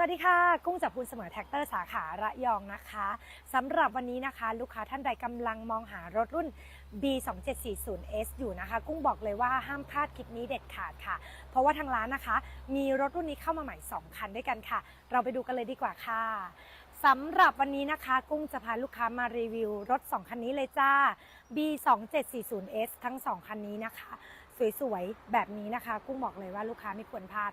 สวัสดีค่ะ กุ้งจากพูนเสมอแท็กเตอร์สาขาระยองนะคะสำหรับวันนี้นะคะ ลูกค้าท่านใดกำลังมองหารถรุ่น B2740S อยู่นะคะ กุ้งบอกเลยว่าห้ามพลาดคลิปนี้เด็ดขาดค่ะ เพราะว่าทางร้านนะคะ มีรถรุ่นนี้เข้ามาใหม่ 2 คันด้วยกันค่ะ เราไปดูกันเลยดีกว่าค่ะสำหรับวันนี้นะคะ กุ้งจะพาลูกค้ามารีวิวรถ 2 คันนี้เลยจ้า B2740S ทั้ง 2 คันนี้นะคะ สวยๆ แบบนี้นะคะ กุ้งบอกเลยว่าลูกค้าไม่ควรพลาด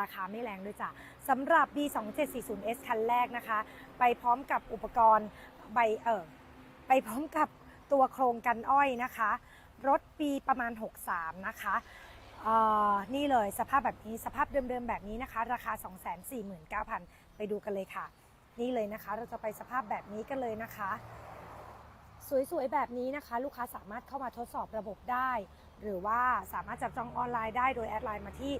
ราคาไม่แรงด้วยจ้ะสำหรับ B2740S คันแรกนะคะ ไปพร้อมกับอุปกรณ์ใบเออไปพร้อมกับตัวโครงกันอ้อยนะคะ รถปีประมาณ 63 นะคะนี่เลยสภาพแบบนี้สภาพเดิมๆ แบบนี้นะคะ ราคา 249,000 ไปดูกันเลยค่ะ นี่เลยนะคะ เราจะไปสภาพแบบนี้กันเลยนะคะ สวยๆแบบนี้นะคะ ลูกค้าสามารถเข้ามาทดสอบระบบได้ หรือว่าสามารถจับจองออนไลน์ได้โดยแอดไลน์มาที่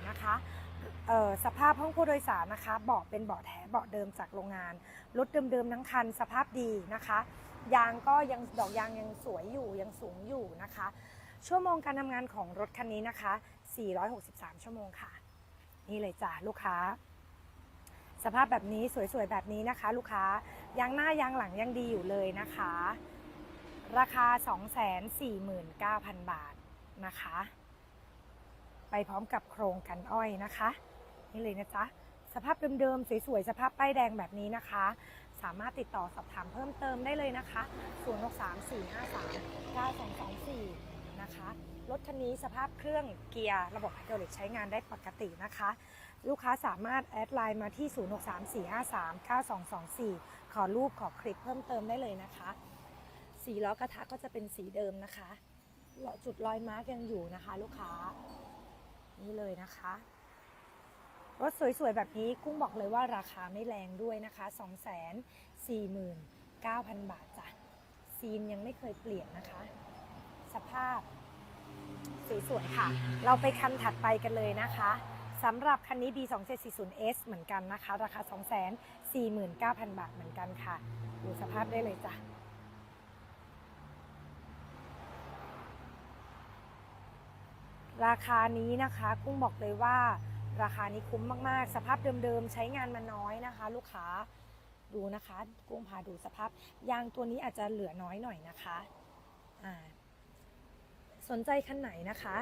063-453-9224 นะคะเอ่อสภาพห้องผู้โดยสารนะคะเบาะเป็นเบาะแท้เบาะเดิมจากโรงงานรถเดิมๆทั้งคันสภาพดีนะคะ ยางก็ยังดอกยางยังสวยอยู่ยังสูงอยู่นะคะ ชั่วโมงการทำงานของรถคันนี้นะคะ 463 ชั่วโมงค่ะ นี่เลยจ้ะลูกค้า สภาพแบบนี้สวยๆแบบนี้นะคะ ลูกค้ายางหน้ายางหลังยังดีอยู่เลยนะคะ ราคา 249,000 บาทนะคะ ไปพร้อมกับโครงกันอ้อยนะคะ นี่เลยนะจ๊ะสภาพเดิมๆสวยๆสภาพป้ายแดงแบบนี้นะคะ สามารถติดต่อสอบถามเพิ่มเติมได้เลยนะคะ 0634539224 นะคะ รถคันนี้สภาพเครื่องเกียร์ระบบไฮดรอลิกใช้งานได้ปกตินะคะ ลูกค้าสามารถแอดไลน์มาที่ 0634539224 ขอรูปขอคลิปเพิ่มเติมได้เลยนะคะ สีล้อกระทะก็จะเป็นสีเดิมนะคะ จุดรอยมาร์กยังอยู่นะคะ ลูกค้า นี่เลยนะคะ รถสวยๆ แบบนี้กุ้งบอกเลยว่าราคาไม่แรงด้วยนะคะ 249,000 บาทจ้ะซีนยังไม่เคยเปลี่ยนนะคะ สภาพ สวยๆค่ะ เราไปคันถัดไปกันเลยนะคะสำหรับคันนี้ B2740S เหมือนกันนะคะ ราคา 249,000 บาทเหมือนกันค่ะ ดูสภาพได้เลยจ้ะราคานี้นะคะกุ้งบอกเลยว่าราคานี้คุ้มมากๆ สภาพเดิมๆ ใช้งานมาน้อยนะคะ ลูกค้าดูนะคะ กุ้งพาดูสภาพยางตัวนี้อาจจะเหลือน้อยหน่อยนะคะอ่า สนใจคันไหนนะคะ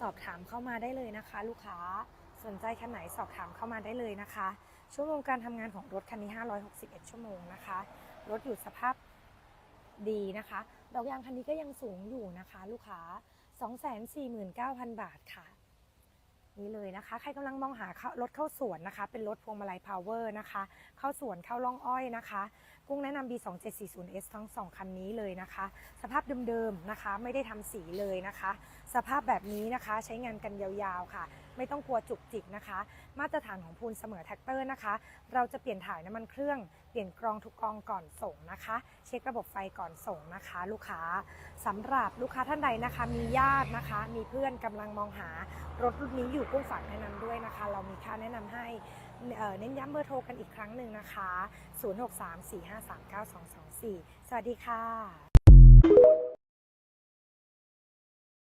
สอบถามเข้ามาได้เลยนะคะ ลูกค้าสนใจคันไหนสอบถามเข้ามาได้เลยนะคะ ชั่วโมงการทำงานของรถคันนี้ 561 ชั่วโมงนะคะ รถอยู่สภาพดีนะคะดอกยางคันนี้ก็ยังสูงอยู่นะคะ ลูกค้า 249,000 บาทค่ะ นี้เลยนะคะ ใครกำลังมองหารถเข้าสวนนะคะ เป็นรถพวงมาลัยพาวเวอร์นะคะ เข้าสวนเข้าล่องอ้อยนะคะ กุ้งแนะนำ B2740S ทั้ง 2 คันนี้เลยนะคะ สภาพเดิมๆนะคะ ไม่ได้ทำสีเลยนะคะ สภาพแบบนี้นะคะ ใช้งานกันยาวๆค่ะ ไม่ต้องกลัวจุกจิกนะคะ มาตรฐานของพูนเสมอแท็กเตอร์นะคะ เราจะเปลี่ยนถ่ายน้ำมันเครื่อง เปลี่ยนกรองทุกกรองก่อนส่งนะคะ เช็คระบบไฟก่อนส่งนะคะ ลูกค้าสำหรับลูกค้าท่านใดนะคะ มีญาตินะคะ มีเพื่อนกำลังมองหารถรุ่นนี้อยู่กุ้งฝากแนะนำด้วยนะคะ เรามีค่าแนะนำให้เอ่อเน้นย้ำเบอร์โทรกันอีกครั้งหนึ่งนะคะ 0634539224สวัสดีค่ะ